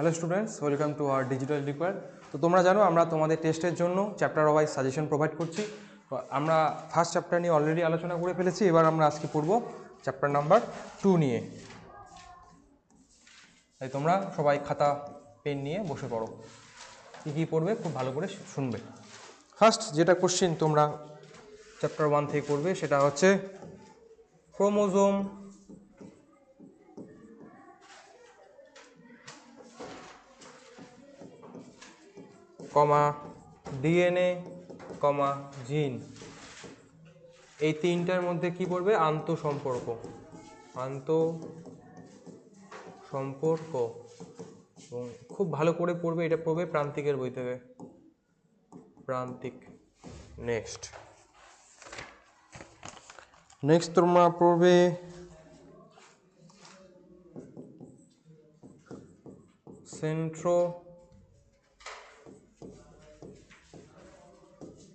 Hello students welcome to our digital require তো তোমরা জানো, আমরা তোমাদের টেস্টের জন্য চ্যাপ্টার ওয়াইজ সাজেশন প্রোভাইড করছি। আমরা ফার্স্ট চ্যাপ্টার নিয়ে অলরেডি আলোচনা করে ফেলেছি, এবার আমরা আজকে পড়ব চ্যাপ্টার নাম্বার টু নিয়ে। তাই তোমরা সবাই খাতা পেন নিয়ে বসে পড়ো। কী কী পড়বে খুব ভালো করে শুনবে। ফার্স্ট যেটা কোশ্চেন তোমরা চ্যাপ্টার ওয়ান থেকে পড়বে, সেটা হচ্ছে ক্রোমোজোম কমা ডিএনএ কমা জিন। এই তিনটার মধ্যে কি পড়বে? আন্ত সম্পর্ক আন্ত সম্পর্ক এবং খুব ভালো করে পড়বে, এটা পড়বে প্রান্তিকের বই থেকে। প্রান্তিক। নেক্সট। নেক্সট তোমরা পড়বে সেন্ট্রো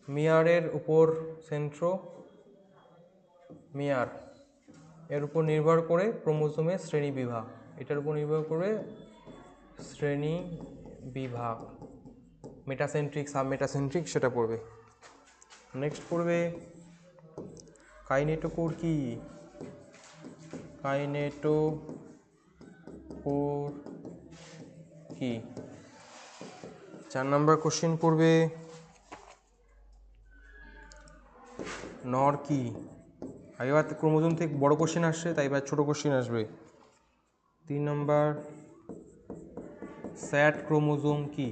মিয়ারের উপর সেন্ট্রো মিয়ার। এর উপর নির্ভর করে ক্রোমোজোমের শ্রেণি বিভাগ। এটার উপর নির্ভর করে শ্রেণি বিভাগ। মেটাসেন্ট্রিক সাবমেটাসেন্ট্রিক সেটা পড়বে। নেক্সট পড়বে কাইনেটোকোর কি? কাইনেটো কোর কি? চার নম্বর কোশ্চেন পড়বে নর কি? আগেবার ক্রোমোজোম থেকে বড় কোশ্চেন আসছে, তাই এবার ছোট কোশ্চেন আসবে। তিন নম্বর, স্যাট ক্রোমোজোম কি?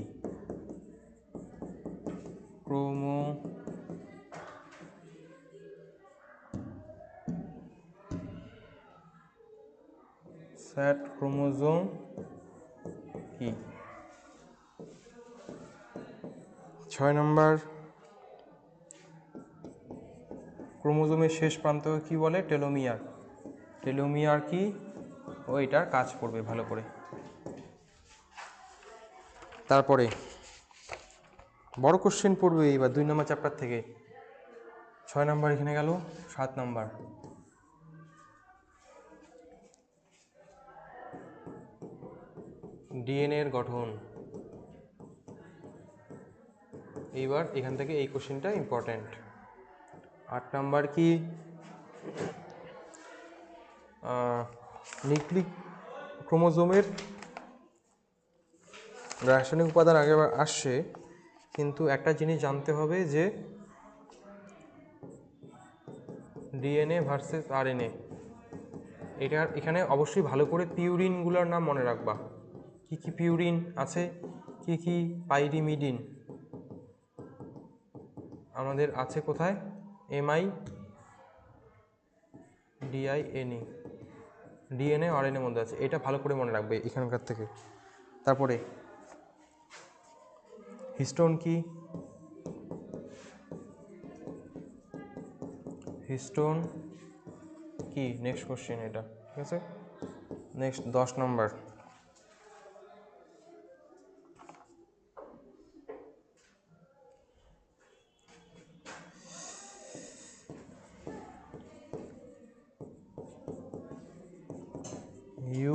ক্রোমো স্যাট ক্রোমোজোম কি? ছয় নম্বর ক্রোমোজোমের শেষ প্রান্ত কি বলে? টেলোমিয়ার। টেলোমিয়ার কি? ও এটার কাজ করবে ভালো করে। তারপরে, বড় কোশ্চেন পড়বে এইবার দুই নম্বর চ্যাপ্টার থেকে। ছয় নম্বর এখানে গেল, সাত নম্বর ডিএনএর গঠন। এইবার এখান থেকে এই কোশ্চেনটা ইম্পর্ট্যান্ট আট নাম্বার কি? নিউক্লিক ক্রোমোজোমের রাসায়নিক উপাদান আগেবার আসছে, কিন্তু একটা জিনিস জানতে হবে যে ডিএনএ ভার্সেস আরএনএ। এটার এখানে অবশ্যই ভালো করে পিউরিনগুলোর নাম মনে রাখবা। কি কি পিউরিন আছে? কি কি পাইরিমিডিন? আমাদের আছে কোথায়? এমআই ডিআইএনই ডিএনএ আরএনএ মধ্যে আছে। এটা ভালো করে মনে রাখবে এখানকার থেকে। তারপরে হিস্টোন কি? হিস্টোন কি? নেক্সট কোশ্চেন এটা, ঠিক আছে? নেক্সট দশ নম্বর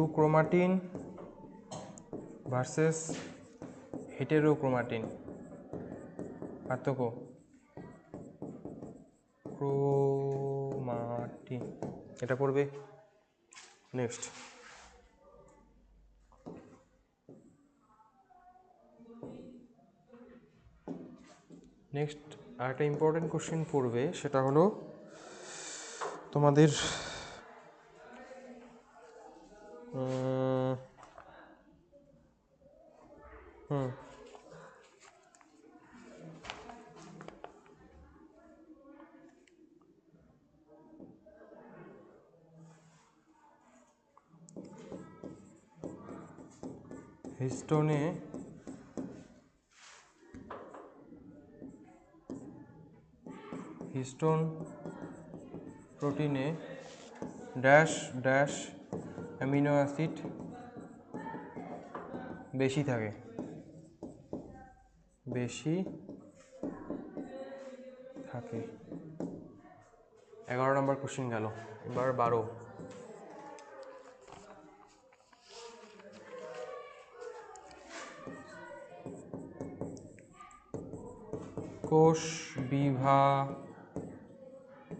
ইউক্রোমাটিন ভার্সেস হেটেরোক্রোমাটিন পার্থক্য? ক্রোমাটিন এটা পড়বে নেক্সট নেক্সট আরেকটা ইম্পর্টেন্ট কোশ্চেন পড়বে, সেটা হলো তোমাদের হিস্টোনে হিস্টোন প্রোটিনে ড্যাশ ড্যাশ অ্যামিনো অ্যাসিড বেশি থাকে। বেশি থাকে। এগারো নম্বর কোশ্চেন গেল। এবার বারো।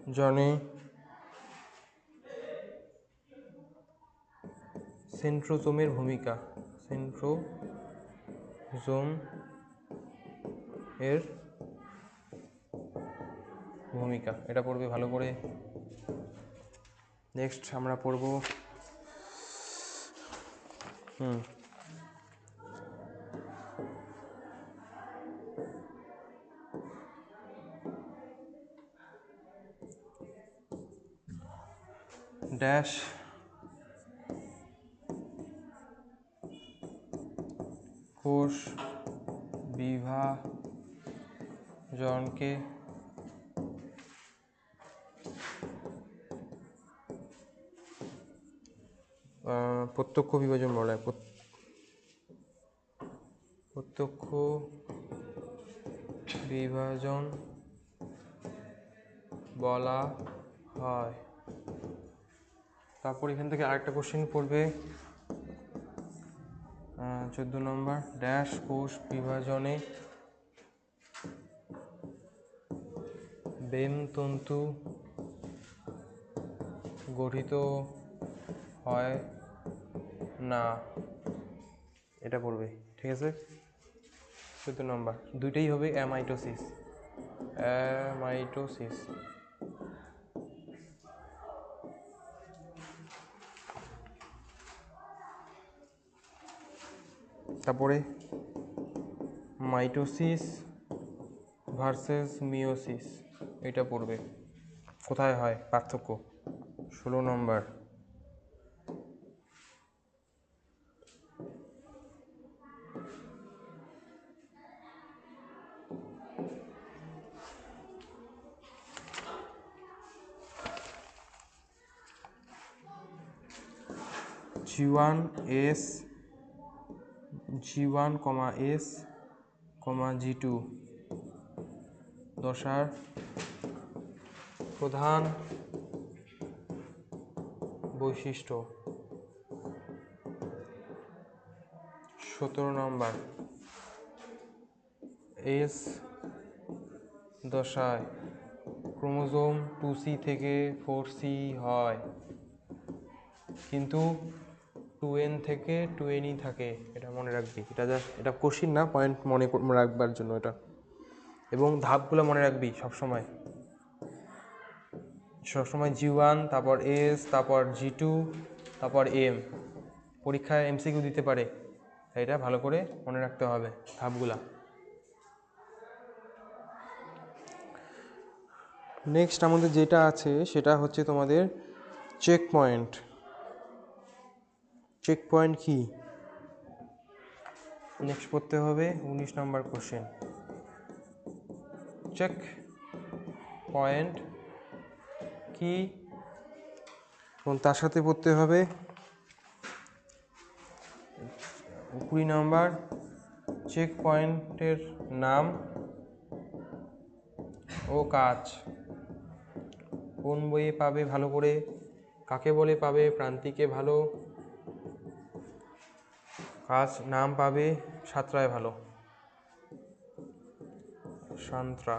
বিভাজনে সেন্ট্রোজোমের ভূমিকা। সেন্ট্রোজোম এর ভূমিকা। এটা পড়বে ভালো করে। নেক্সট আমরা পড়ব। হুম। ড্যাশ কোষ বিভাজনকে প্রত্যক্ষ বিভাজন বলা হয় প্রত- প্রত্যক্ষ বিভাজন বলা হয়। তারপর এখান থেকে আরেকটা কোশ্চেন পড়বে। চোদ্দ নম্বর ড্যাশ কোষ, বিভাজনে বেম তন্তু গঠিত হয় না। এটা পড়বে, ঠিক আছে? চোদ্দ নম্বর দুইটাই হবে অ্যামাইটোসিস অ্যামাইটোসিস তারপরে মাইটোসিস ভার্সেস মিওসিস এটা পড়বে। কোথায় হয়? পার্থক্য। ষোলো নম্বর। G one S G one comma S comma G two দশার প্রধান বৈশিষ্ট্য। সতেরো নম্বর। এস দশায় ক্রোমোজোম টু সি থেকে ফোর সি হয়। কিন্তু টু এন থেকে টু এনই থাকে। মনে রাখবি। এটা জাস্ট এটা কোশ্চিন না পয়েন্ট মনে রাখবার জন্য এটা। এবং ধাপগুলো মনে রাখবি সবসময়। সবসময় জি ওয়ান তারপর এস তারপর জি টু তারপর এম পরীক্ষায় এমসিকিউ দিতে পারে। তাই এটা ভালো করে মনে রাখতে হবে ধাপগুলা। নেক্সট আমাদের যেটা আছে, সেটা হচ্ছে তোমাদের চেক পয়েন্ট চেক পয়েন্ট কি? নেক্সট পড়তে হবে উনিশ নম্বর কোশ্চেন চেক পয়েন্ট কি এবং তার সাথে পড়তে হবে কুড়ি নম্বর চেক পয়েন্টের নাম ও কাজ। কোন বইয়ে পাবে ভালো করে? কাকে বলে পাবে? প্রান্তিকে ভালো? কাজ নাম পাবে সাতরায় ভালো। সান্ত্রা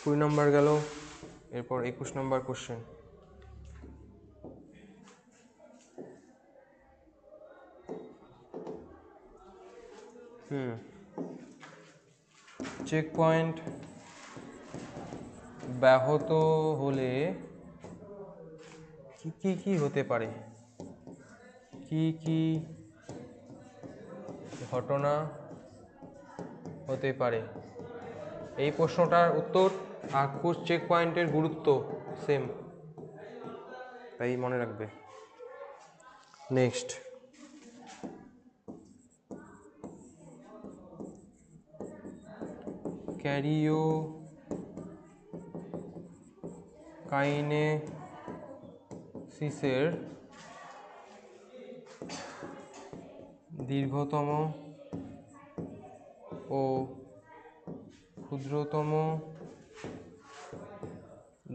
কুড়ি নম্বর গেল, এরপর একুশ নম্বর কোশ্চেন হুম। চেক পয়েন্ট ব্যাহত হলে কি কি কি হতে পারে? কি কি ঘটনা হতে পারে? এই প্রশ্নটার উত্তর আর চেক পয়েন্টের গুরুত্ব সেম তাই মনে রাখবে। নেক্সট ক্যারিও কাইনে সিসের দীর্ঘতম ও ক্ষুদ্রতম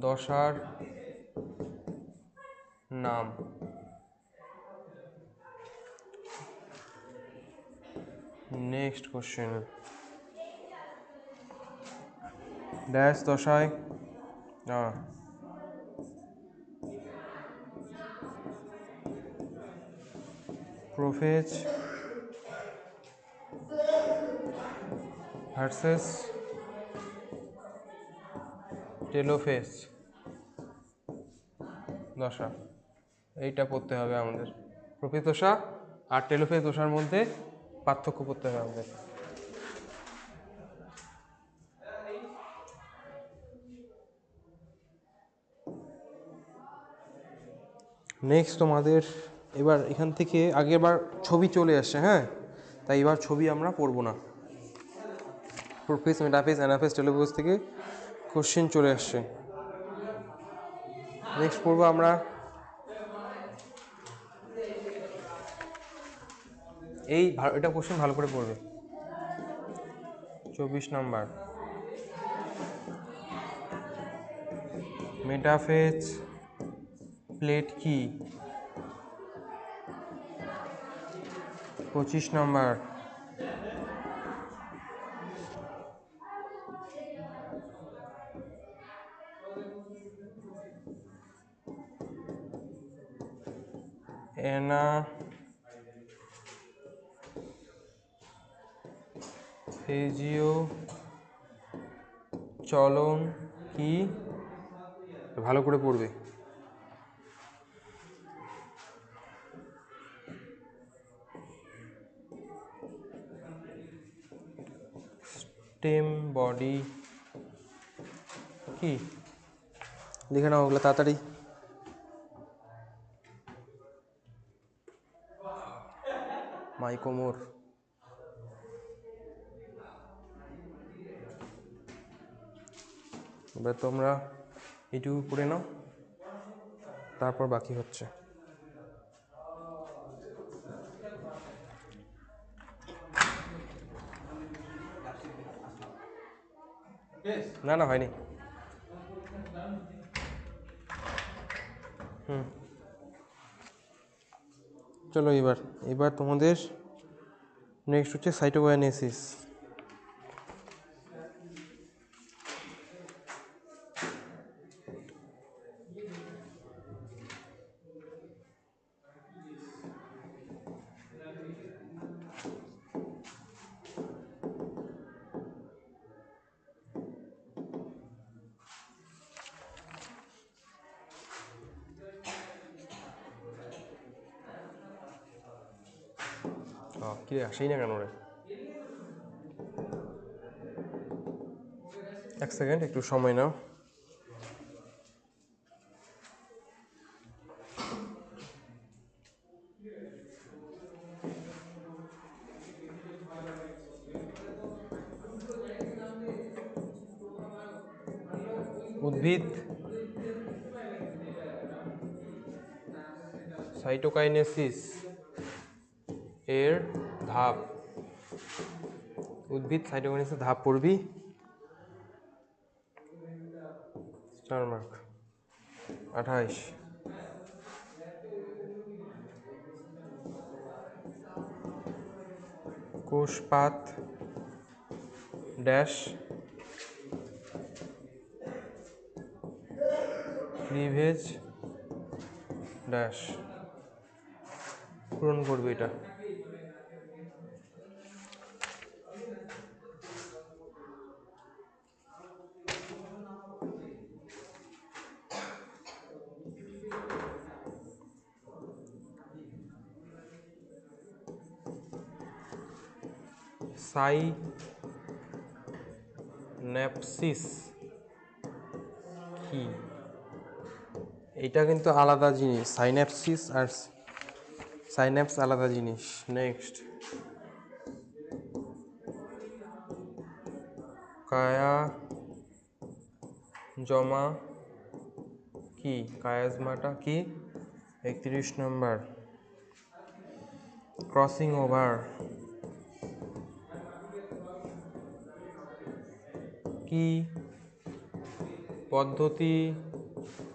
দশার নাম। নেক্সট কোশ্চেন ড্যাশ দশায় প্রোফেজ ভার্সেস টেলোফেস দশা। এইটা পড়তে হবে আমাদের। প্রোফেজ দশা আর টেলোফেস দশার মধ্যে পার্থক্য করতে হবে আমাদের। নেক্সট তোমাদের এবার এখান থেকে আগেরবার ছবি চলে আসছে হ্যাঁ? তাই এবার ছবি আমরা পড়ব না। প্রোফেস মেটাফেস অ্যানাফেস টেলিফোস থেকে কোশ্চেন চলে আসছে। নেক্সট পড়ব আমরা। এই এটা কোশ্চেন ভালো করে পড়বে। চব্বিশ নম্বর। মেটাফেজ প্লেট কি? পঁচিশ নম্বর। এনা ফেজিও চলন কি? ভালো করে পড়বে। স্টেম বডি কি? লিখে নাও ওগুলো তাড়াতাড়ি। মাইকোমোর এবার তোমরা এইটুকু করে নাও, তারপর বাকি হচ্ছে। না না, হয়নি। হুম। চলো এবার এবার তোমাদের নেক্সট হচ্ছে সাইটোকাইনেসিস আসেই না কেন রে? এক সেকেন্ড একটু সময় নাও। উদ্ভিদ। সাইটোকাইনেসিস এর ধাপ। উদ্ভিদ সাইটোকাইনেসিস ধাপ পড়বি স্টার মার্ক আঠাইশ। কোষপাত ড্যাশ ক্লিভেজ ড্যাশ পূরণ করবে এটা। সাই ন্যাপসিস কি? এটা কিন্তু আলাদা জিনিস সাইন্যাপসিস আর সাইন্যাপস আলাদা জিনিস। নেক্সট। কায়া জমা কি? কায়াজমাটা কি? একত্রিশ নম্বর। Crossing over. কি পদ্ধতি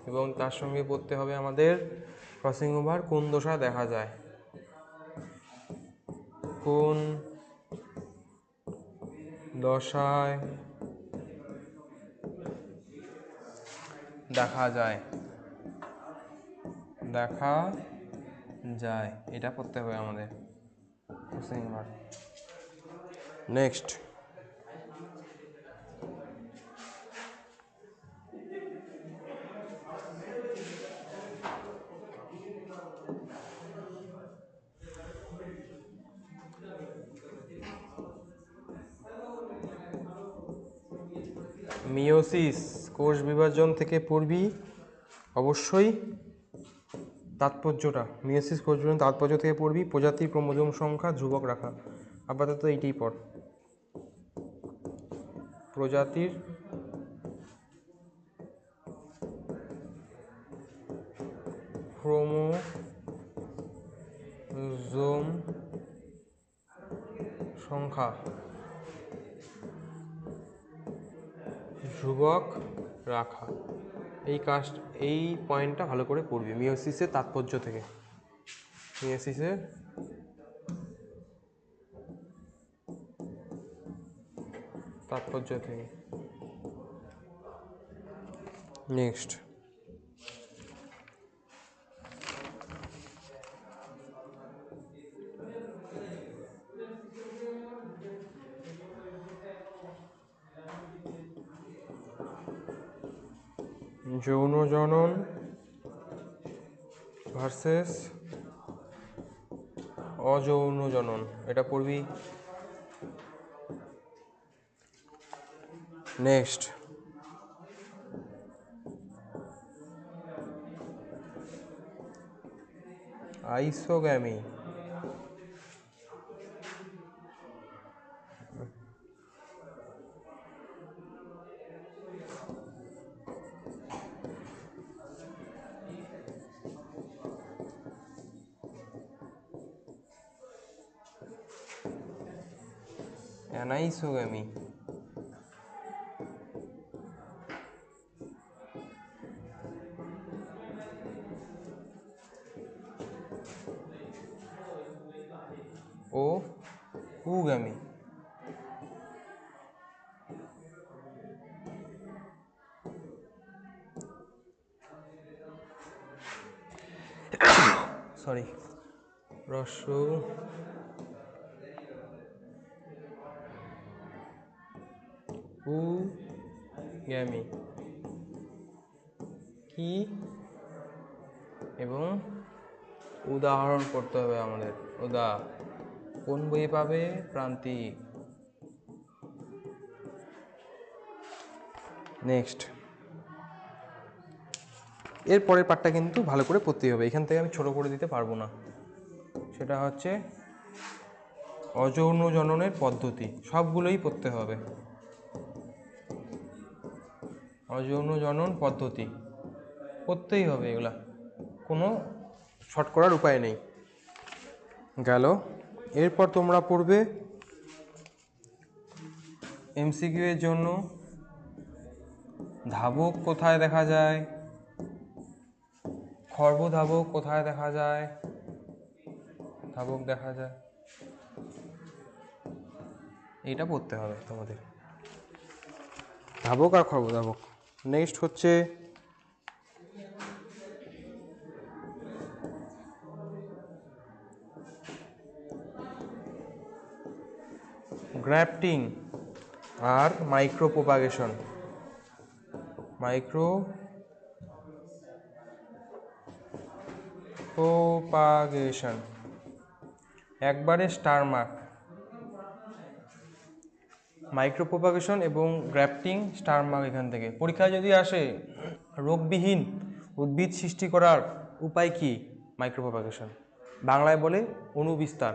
এবং তার সঙ্গে পড়তে হবে আমাদের ক্রসিং ওভার কোন দশা দেখা যায়? কোন দশায় দেখা যায়? দেখা যায়। এটা পড়তে হবে আমাদের ক্রসিং ওভার নেক্সট মিওসিস কোষ বিভাজন থেকে পড়বি অবশ্যই তাৎপর্যটা মিওসিস কোষ বিভাজন তাৎপর্য থেকে পড়বি প্রজাতির ক্রোমোজোম সংখ্যা ধ্রুবক রাখা। আপাতত এইটাই পড় প্রজাতির রাখা। এই কাজ এই পয়েন্টটা ভালো করে পড়বি মিওসিসের তাৎপর্য থেকে। মিওসিসের তাৎপর্য থেকে। নেক্সট যৌন জনন ভার্সেস অযৌন জনন এটা পড়বি? নেক্সট আইসোগ্যামি ও উগ্যামি সরি রস্য উ কি? এবং উদাহরণ করতে হবে আমাদের। উদা। কোন বই পাবে, প্রান্তিক? নেক্সট এর পরের পার্টটা কিন্তু ভালো করে পড়তেই হবে। এখান থেকে আমি ছোট করে দিতে পারব না। সেটা হচ্ছে অযৌন জননের পদ্ধতি। সবগুলোই পড়তে হবে। অযৌন জনন পদ্ধতি। পড়তেই হবে এগুলা। কোনো শর্ট করার উপায় নেই। গেল। এরপর তোমরা পড়বে এমসিকিউ এর জন্য। ধাবক কোথায় দেখা যায়? খর্ব ধাবক কোথায় দেখা যায়? ধাবক দেখা যায়। এইটা পড়তে হবে তোমাদের। ধাবক আর খর্ব ধাবক নেক্সট হচ্ছে গ্র্যাফটিং আর মাইক্রো প্রোপাগেশন মাইক্রো প্রোপাগেশন একবারে স্টার মার্ক। মাইক্রো প্রোপাগেশন এবং গ্র্যাফটিং স্টার মার্ক এখান থেকে। পরীক্ষায় যদি আসে, রোগবিহীন উদ্ভিদ সৃষ্টি করার উপায় কি? মাইক্রো প্রোপাগেশন বাংলায় বলে অনুবিস্তার।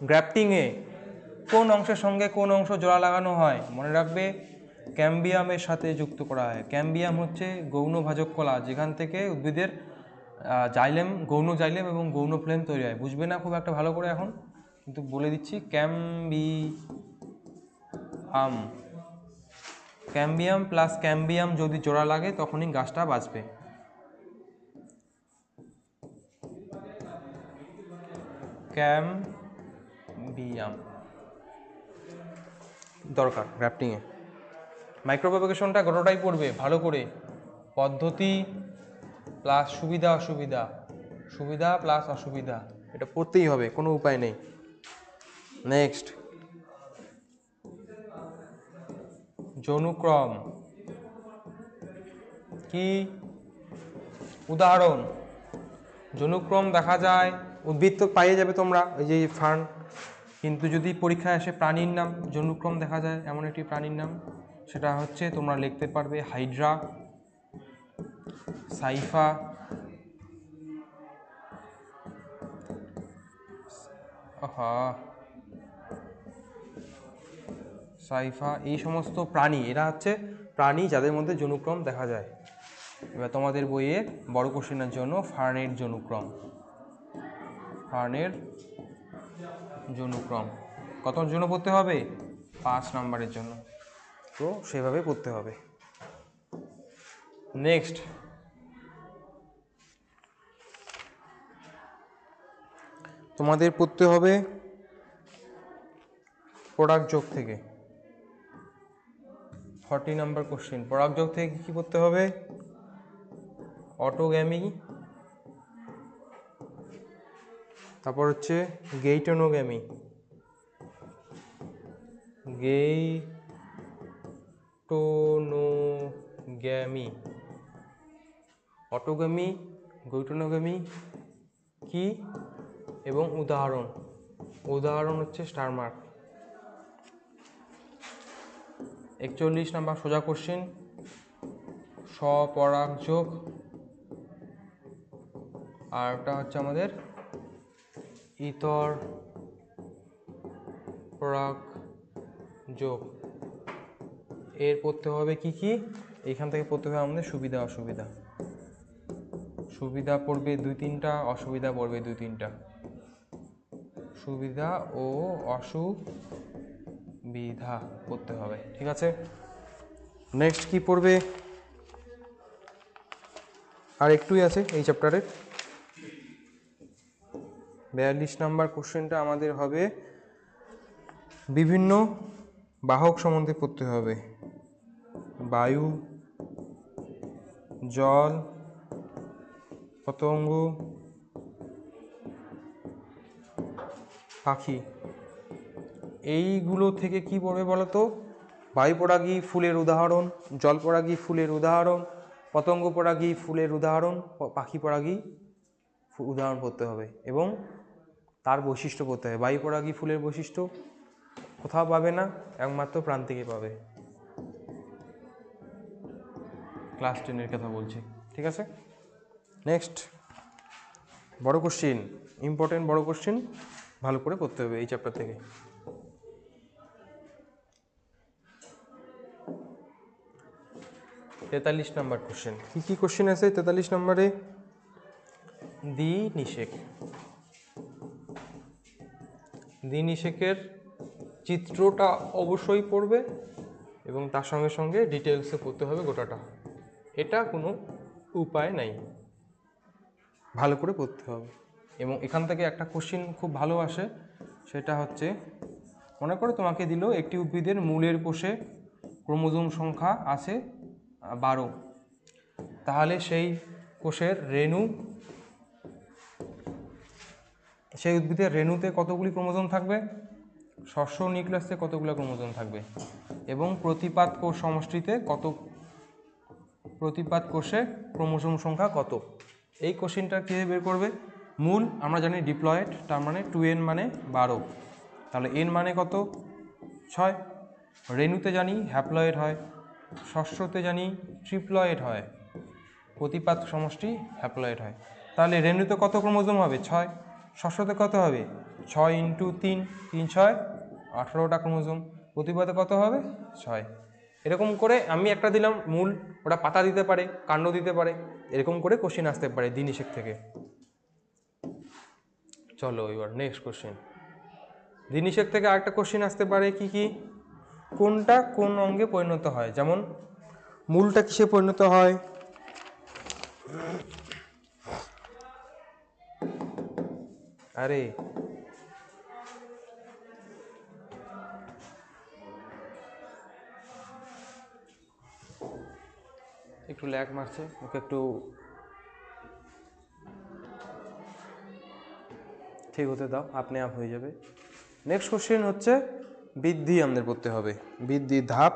গ্র্যাফটিংয়ে কোন অংশের সঙ্গে কোন অংশ জোড়া লাগানো হয়? মনে রাখবে, ক্যাম্বিয়ামের সাথে যুক্ত করা হয়। ক্যাম্বিয়াম হচ্ছে গৌণ ভাজক কলা যেখান থেকে উদ্ভিদের জাইলেম, গৌণ জাইলেম এবং গৌণ ফ্লেম তৈরি হয়। বুঝবে না খুব একটা ভালো করে এখন? কিন্তু বলে দিচ্ছি ক্যাম্বি আম ক্যাম্বিয়াম প্লাস ক্যাম্বিয়াম যদি জোড়া লাগে, তখনই গাছটা বাঁচবে। ক্যাম্বিয়াম দরকার গ্রাফটিংয়ে মাইক্রোপ্রোপাগেশনটা গোটাটাই পড়বে? ভালো করে। পদ্ধতি প্লাস সুবিধা, অসুবিধা। সুবিধা প্লাস অসুবিধা। এটা পড়তেই হবে, কোনো উপায় নেই। নেক্সট যৌনুক্রম কি? উদাহরণ। যৌনুক্রম দেখা যায়, উদ্ভিদ তো পাইয়ে যাবে তোমরা ওই যে ফার্ন। কিন্তু যদি পরীক্ষায় আসে প্রাণীর নাম যৌনুক্রম দেখা যায় এমন একটি প্রাণীর নাম, সেটা হচ্ছে তোমরা লিখতে পারবে হাইড্রা, সাইফা সাইফা, এই সমস্ত প্রাণী, এরা হচ্ছে প্রাণী যাদের মধ্যে যৌনুক্রম দেখা যায়। এবার তোমাদের বইয়ে বড় কোশ্চেনের জন্য ফার্নের যৌনুক্রম ফার্নের যৌনুক্রম। কত জন্য পড়তে হবে? পাঁচ নাম্বারের জন্য। তো সেভাবে পড়তে হবে। নেক্সট তোমাদের পড়তে হবে প্রোডাক্ট যোগ থেকে। ফর্টি নাম্বার কোশ্চেন যোগ থেকে কী পড়তে হবে? অটোগ্যামি তারপর হচ্ছে গেইটনোগ্যামি গেইটোনোগ্যামি অটোগ্যামি গৈটনোগ্যামি কি এবং উদাহরণ। উদাহরণ হচ্ছে স্টারমার্ক একচল্লিশ নাম্বার সোজা কোশ্চেন স্বপরাগ যোগ। আর একটা হচ্ছে আমাদের ইতর, প্রাক, যোগ। এর পড়তে হবে কি কি? এইখান থেকে পড়তে হবে আমাদের সুবিধা, অসুবিধা। সুবিধা পড়বে দুই তিনটা, অসুবিধা পড়বে দুই তিনটা। সুবিধা ও অসুবিধা পড়তে হবে, ঠিক আছে? নেক্সট কি পড়বে? আর একটুই আছে এই চ্যাপ্টারের বিয়াল্লিশ নাম্বার কোশ্চেনটা আমাদের হবে, বিভিন্ন বাহক সম্বন্ধে পড়তে হবে। বায়ু, জল, পতঙ্গ, পাখি। এইগুলো থেকে কি পড়বে বলো তো? বায়ু পরাগী ফুলের উদাহরণ, জল পরাগী ফুলের উদাহরণ, পতঙ্গ পরাগী ফুলের উদাহরণ, পাখি পরাগী উদাহরণ পড়তে হবে এবং তার বৈশিষ্ট্য পড়তে হবে বায়ু পরাগী ফুলের বৈশিষ্ট্য? কোথাও পাবে না, একমাত্র প্রান্তিকে পাবে। ক্লাস টেনের কথা বলছি, ঠিক আছে? নেক্সট বড় কোশ্চিন ইম্পর্টেন্ট বড় কোশ্চিন ভালো করে করতে হবে এই চ্যাপ্টার থেকে। তেতাল্লিশ নাম্বার কোশ্চেন কী কী কোশ্চেন আছে তেতাল্লিশ নম্বরে? দ্বি নিষেক। দ্বি নিষেকের চিত্রটা অবশ্যই পড়বে এবং তার সঙ্গে সঙ্গে ডিটেলসে পড়তে হবে গোটাটা। এটা কোনো উপায় নাই। ভালো করে পড়তে হবে। এবং এখান থেকে একটা কোশ্চিন খুব ভালো আসে সেটা হচ্ছে মনে করো তোমাকে দিল একটি উদ্ভিদের মূলের কোষে ক্রোমোজোম সংখ্যা আছে বারো। তাহলে সেই কোষের রেণু সেই উদ্ভিদের রেণুতে কতগুলি ক্রোমোজোম থাকবে? শস্য নিউক্লিয়াসে কতগুলো ক্রোমোজোম থাকবে? এবং প্রতিপাদ কোষ সমষ্টিতে কত প্রতিপাদ কোষে ক্রোমোজোম সংখ্যা কত? এই কোশ্চিনটা কীভাবে বের করবে? মূল, আমরা জানি ডিপ্লয়েড, তার মানে টু এন মানে বারো। তাহলে এন মানে কত? ছয়। রেণুতে জানি হ্যাপ্লয়েড হয়, ষষ্ঠতে জানি ট্রিপ্লয়েড হয় প্রতিপাদ সমষ্টি হ্যাপ্লয়েড হয়। তাহলে রেণুতে কত ক্রোমোজোম হবে? ছয়। ষষ্ঠতে কত হবে? ছয় ইন্টু তিন তিন ছয়, আঠারোটা ক্রোমোজোম। প্রতিপাদে কত হবে? ছয়। এরকম করে আমি একটা দিলাম, মূল, ওটা পাতা দিতে পারে, কাণ্ড দিতে পারে, এরকম করে কোশ্চেন আসতে পারে দিন দিনিশেক থেকে। চলো এবার নেক্সট কোশ্চেন দিনিশেক থেকে আরেকটা কোশ্চেন আসতে পারে, কি কি? কোনটা কোন অঙ্গে পরিণত হয়? যেমন, মূলটা কিসে পরিণত হয়? আরে। একটু ল্যাগ মারছে, ওকে একটু ঠিক হতে দাও আপনি আপ হয়ে যাবে। নেক্সট কোশ্চেন হচ্ছে, বৃদ্ধি আমাদের পড়তে হবে। বৃদ্ধি ধাপ।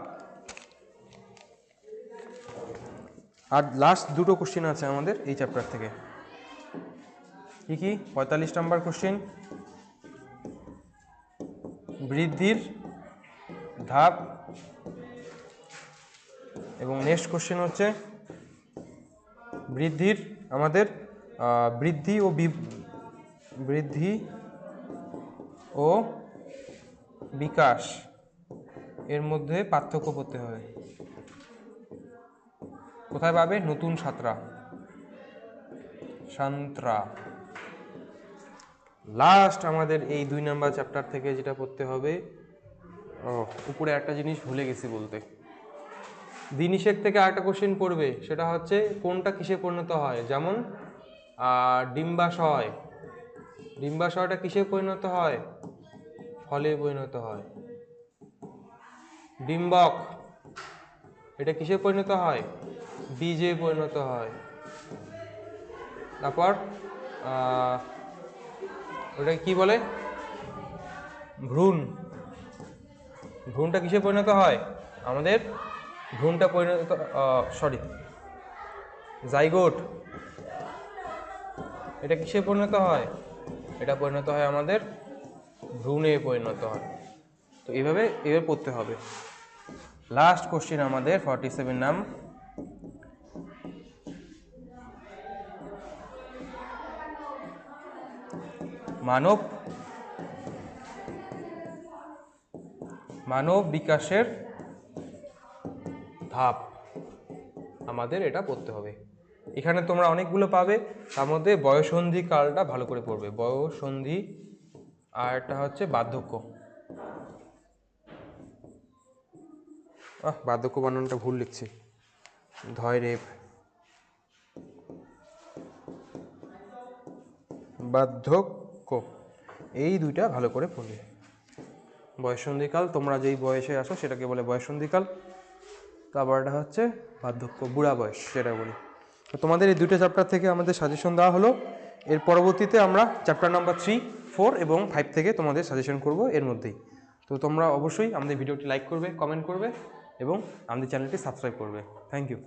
আর লাস্ট দুটো কোশ্চেন আছে আমাদের এই চ্যাপ্টার থেকে। কি কি? পঁয়তাল্লিশ নাম্বার কোশ্চেন বৃদ্ধির ধাপ এবং নেক্সট কোশ্চেন হচ্ছে বৃদ্ধির আমাদের বৃদ্ধি ও বৃদ্ধি ও বিকাশ এর মধ্যে পার্থক্য করতে হবে কোথায় পাবে? নতুন সাঁতরা। সান্ত্রা লাস্ট আমাদের এই দুই নাম্বার চ্যাপ্টার থেকে যেটা পড়তে হবে উপরে একটা জিনিস ভুলে গেছি বলতে। দিনিশেক থেকে আরেকটা কোশ্চেন পড়বে, সেটা হচ্ছে কোনটা কিসে পরিণত হয়? যেমন ডিম্বাশয়। ডিম্বাশয়টা কিসে পরিণত হয়? ফলে পরিণত হয়। ডিম্বক, এটা কিসে পরিণত হয়? বীজে পরিণত হয়। তারপর ওটাকে কি বলে? ভ্রূণ। ভ্রূণটা কিসে পরিণত হয়? আমাদের ভ্রূণটা পরিণত সরি জাইগোট এটা কিসে পরিণত হয়? এটা পরিণত হয় আমাদের ভ্রূণে পরিণত হয়। তো এইভাবে এভাবে পড়তে হবে। লাস্ট কোশ্চেন আমাদের ফর্টি সেভেন নাম। মানব মানব বিকাশের ধাপ আমাদের এটা পড়তে হবে। এখানে তোমরা অনেকগুলো পাবে, তার মধ্যে বয়সন্ধি কালটা ভালো করে পড়বে। বয়সন্ধি আর একটা হচ্ছে বার্ধক্য। আহ, বার্ধক্য বানানটা ভুল লিখছি। ধয় রেপ। বার্ধক্য এই দুইটা ভালো করে পড়বে বয়সন্ধিকাল, তোমরা যেই বয়সে আসো সেটাকে বলে বয়সন্ধিকাল। তারপর এটা হচ্ছে বার্ধক্য, বুড়া বয়স সেটা বলি। তো তোমাদের এই দুটো চ্যাপ্টার থেকে আমাদের সাজেশন দেওয়া হলো। এর পরবর্তীতে আমরা চ্যাপ্টার নাম্বার থ্রি ফোর এবং ফাইভ থেকে তোমাদের সাজেশন করব এর মধ্যেই। তো তোমরা অবশ্যই আমাদের ভিডিওটি লাইক করবে কমেন্ট করবে এবং আমাদের চ্যানেলটি সাবস্ক্রাইব করবে। Thank you